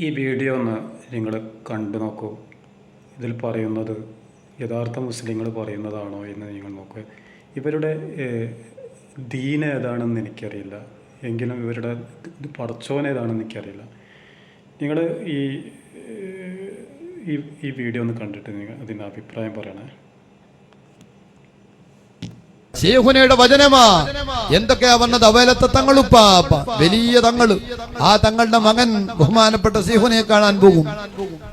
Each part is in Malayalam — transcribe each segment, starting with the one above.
ഈ വീഡിയോ ഒന്ന് നിങ്ങൾ കണ്ടു നോക്കൂ. ഇതിൽ പറയുന്നത് യഥാർത്ഥ മുസ്ലിങ്ങൾ പറയുന്നതാണോ എന്ന് നിങ്ങൾ നോക്കുക ഇവരുടെ ദീൻ ഏതാണെന്ന് എനിക്കറിയില്ല. എങ്കിലും ഇവരുടെ പടച്ചോൻ ഏതാണെന്ന് എനിക്കറിയില്ല. നിങ്ങൾ ഈ ഈ വീഡിയോ ഒന്ന് കണ്ടിട്ട് നിങ്ങൾ അതിന്റെ അഭിപ്രായം പറയണേ. ശേഖുനയുടെ വചനമാ. എന്തൊക്കെയാ വന്നത്? അവലത്തെ തങ്ങളുപ്പാപ്പ വലിയ തങ്ങൾ. ആ തങ്ങളുടെ മകൻ ബഹുമാനപ്പെട്ട സിഹുനെ കാണാൻ പോകും.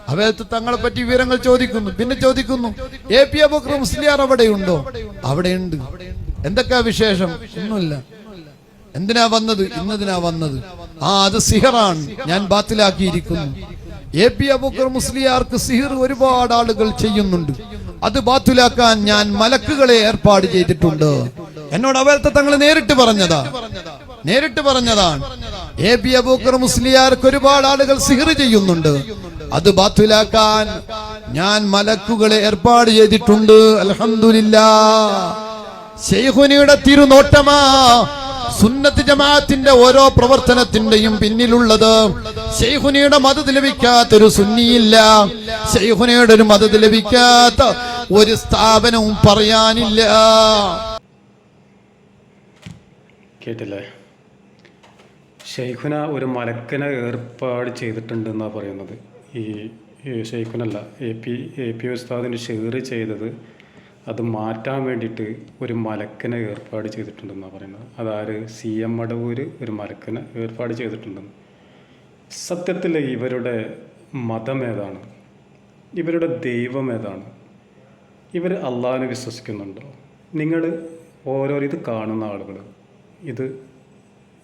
അവലത്തെ തങ്ങളെ പറ്റി വിവരങ്ങൾ ചോദിക്കുന്നു. പിന്നെ ചോദിക്കുന്നു എ പി അബുക്ര മുസ്ലിയാർ അവിടെയുണ്ടോ? അവിടെയുണ്ട്. എന്തൊക്കെയാ വിശേഷം? ഒന്നുമില്ല. എന്തിനാ വന്നത്? ഇന്നതിനാ വന്നത്. ആ അത് സിഹറാണ്. ഞാൻ ബാത്തിലാക്കിയിരിക്കുന്നു. എ പി അബൂക്കർ മുസ്ലിയാർക്ക് സിഹിർ ഒരുപാട് ആളുകൾ ചെയ്യുന്നുണ്ട്. അത് ബാത്തിലാക്കാൻ ഞാൻ മലക്കുകളെ ഏർപ്പാട് ചെയ്തിട്ടുണ്ട്. എന്നോട് അവലത്തെ തങ്ങൾ നേരിട്ട് പറഞ്ഞതാ. നേരിട്ട് പറഞ്ഞതാണ്. എ പി അബൂക്കർ മുസ്ലിയാർക്ക് ഒരുപാട് ആളുകൾ സിഹിർ ചെയ്യുന്നുണ്ട്. അത് ബാത്തുലാക്കാൻ ഞാൻ മലക്കുകളെ ഏർപ്പാട് ചെയ്തിട്ടുണ്ട്. അൽഹംദുലില്ലാ. ശൈഖുനിയുടെ തിരുനോട്ടമാ സുന്നത്ത് ജമാഅത്തിന്റെ ഓരോ പ്രവർത്തനത്തിന്റെയും പിന്നിലുള്ളത്. ശൈഖുനിയുടെ മതത് ലഭിക്കാത്ത ഒരു സുന്നിയില്ല. ശൈഖുനിയുടെ ഒരു മതത് ലഭിക്കാത്ത ഒരു സ്ഥാപനവും പറയാനില്ല. കേട്ടില്ലേ? ഷെയ്ഖുന ഒരു മലക്കനെ ഏർപ്പാട് ചെയ്തിട്ടുണ്ടെന്നാണ് പറയുന്നത്. ഈ ഷെയ്ഖുനല്ല എ പി എ പി ഉസ്താദിന് ഷെയർ ചെയ്തത് അത് മാറ്റാൻ വേണ്ടിയിട്ട് ഒരു മലക്കനെ ഏർപ്പാട് ചെയ്തിട്ടുണ്ടെന്നാണ് പറയുന്നത്. അതാര്? സി എം അടവൂര് ഒരു മലക്കനെ ഏർപ്പാട് ചെയ്തിട്ടുണ്ടെന്ന് സത്യത്തിൽ ഇവരുടെ മതം ഏതാണ്? ഇവരുടെ ദൈവം ഏതാണ്? ഇവർ അള്ളാഹിനെ വിശ്വസിക്കുന്നുണ്ടോ? നിങ്ങൾ ഓരോ ഇത് കാണുന്ന ആളുകൾ ഇത്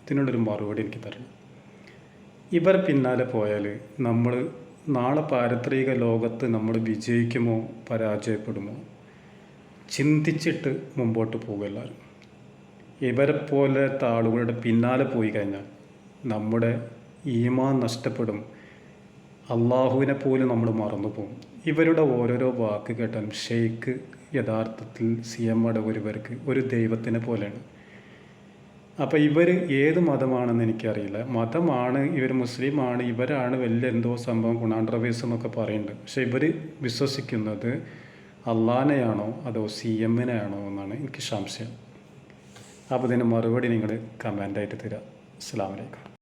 ഇതിനുള്ളൊരു മറുപടി എനിക്ക് തരണം. ഇവർ പിന്നാലെ പോയാൽ നമ്മൾ നാളെ പാരത്രിക ലോകത്ത് നമ്മൾ വിജയിക്കുമോ പരാജയപ്പെടുമോ? ചിന്തിച്ചിട്ട് മുമ്പോട്ട് പോകുക ഇവരെ പോലത്തെ ആളുകളുടെ പിന്നാലെ പോയി കഴിഞ്ഞാൽ നമ്മുടെ ഈമാൻ നഷ്ടപ്പെടും. അള്ളാഹുവിനെ പോലും നമ്മൾ മറന്നു പോകും ഇവരുടെ ഓരോരോ വാക്ക് കേട്ടാലും ഷെയ്ഖ് യഥാർത്ഥത്തിൽ സി എം ഒരുവർക്ക് ഒരു ദൈവത്തിനെ പോലെയാണ്. അപ്പോൾ ഇവർ ഏത് മതമാണെന്ന് എനിക്കറിയില്ല. മതമാണ് ഇവർ മുസ്ലിമാണ് ഇവരാണ് വലിയ എന്തോ സംഭവം ഗുണാണ്ടർവേസ് എന്നൊക്കെ പറയുന്നുണ്ട്. പക്ഷെ ഇവർ വിശ്വസിക്കുന്നത് അള്ളാനെയാണോ അതോ സി എമ്മിനെയാണോ എന്നാണ് എനിക്ക് സംശയം. അപ്പോൾ ഇതിന് മറുപടി നിങ്ങൾ കമന്റായിട്ട് തരാം. അസ്സാം വലൈക്കും